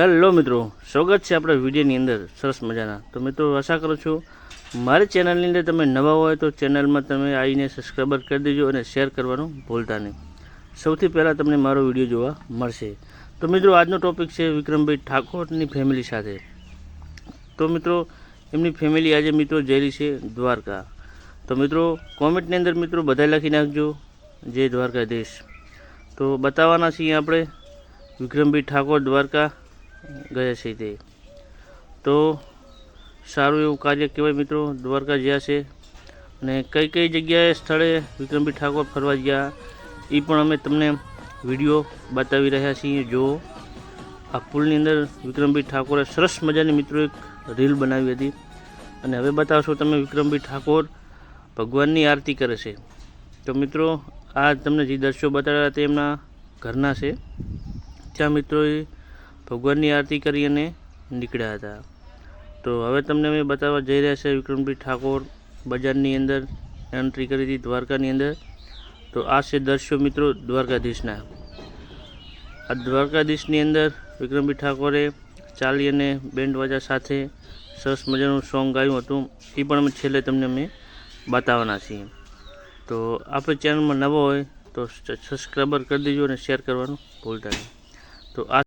Hello મિત્રો, સ્વાગત છે આપણા વિડીયોની અંદર, સરસ મજાના. તો મિત્રો, આશા કરું છું મારી ચેનલની અંદર તમે નવા હોય તો ચેનલમાં તમે આવીને સબસ્ક્રાઈબર કરી દેજો અને શેર કરવાનું ભૂલતા નહીં. સૌથી પહેલાં તમને મારો વીડિયો જોવા મળશે. તો મિત્રો, આજનો ટોપિક છે વિક્રમભાઈ ઠાકોરની ફેમિલી સાથે. તો મિત્રો, એમની ફેમિલી આજે મિત્રો જયેલી છે દ્વારકા. તો મિત્રો કોમેન્ટની અંદર મિત્રો બધા લખી નાખજો. જય દ્વારકાધીશ. તો બતાવવાના છીએ આપણે વિક્રમભાઈ ઠાકોર દ્વારકા. ગયા છે તે. તો સારું એવું કાર્ય કહેવાય મિત્રો, દ્વારકા જ્યાં છે. અને કઈ કઈ જગ્યાએ સ્થળે વિક્રમભાઈ ઠાકોર ફરવા ગયા, એ પણ અમે તમને વીડિયો બતાવી રહ્યા છીએ. જો આ પુલની અંદર વિક્રમભાઈ ઠાકોરે સરસ મજાની મિત્રો એક રીલ બનાવી હતી. અને હવે બતાવશો તમે વિક્રમભાઈ ઠાકોર ભગવાનની આરતી કરે છે. તો મિત્રો, આ તમને જે દ્રશ્યો બતાવ્યા તે એમના ઘરના છે. ત્યાં મિત્રોએ ભગવાનની આરતી કરી અને નીકળ્યા હતા. તો હવે તમને અમે બતાવવા જઈ રહ્યા છે વિક્રમભાઈ ઠાકોર બજારની અંદર એન્ટ્રી કરી હતી દ્વારકાની અંદર. તો આ છે દર્શ્યો મિત્રો દ્વારકાધીશના. આ દ્વારકાધીશની અંદર વિક્રમભાઈ ઠાકોરે ચાલી અને બેન્ડ વાજા સાથે સરસ મજાનું સોંગ ગાયું હતું. એ પણ અમે છેલ્લે તમને અમે બતાવવાના છીએ. તો આપણે ચેનલમાં નવો હોય તો સબસ્ક્રાઈબર કરી દેજો અને શેર કરવાનું ભૂલતા નહીં. તો આ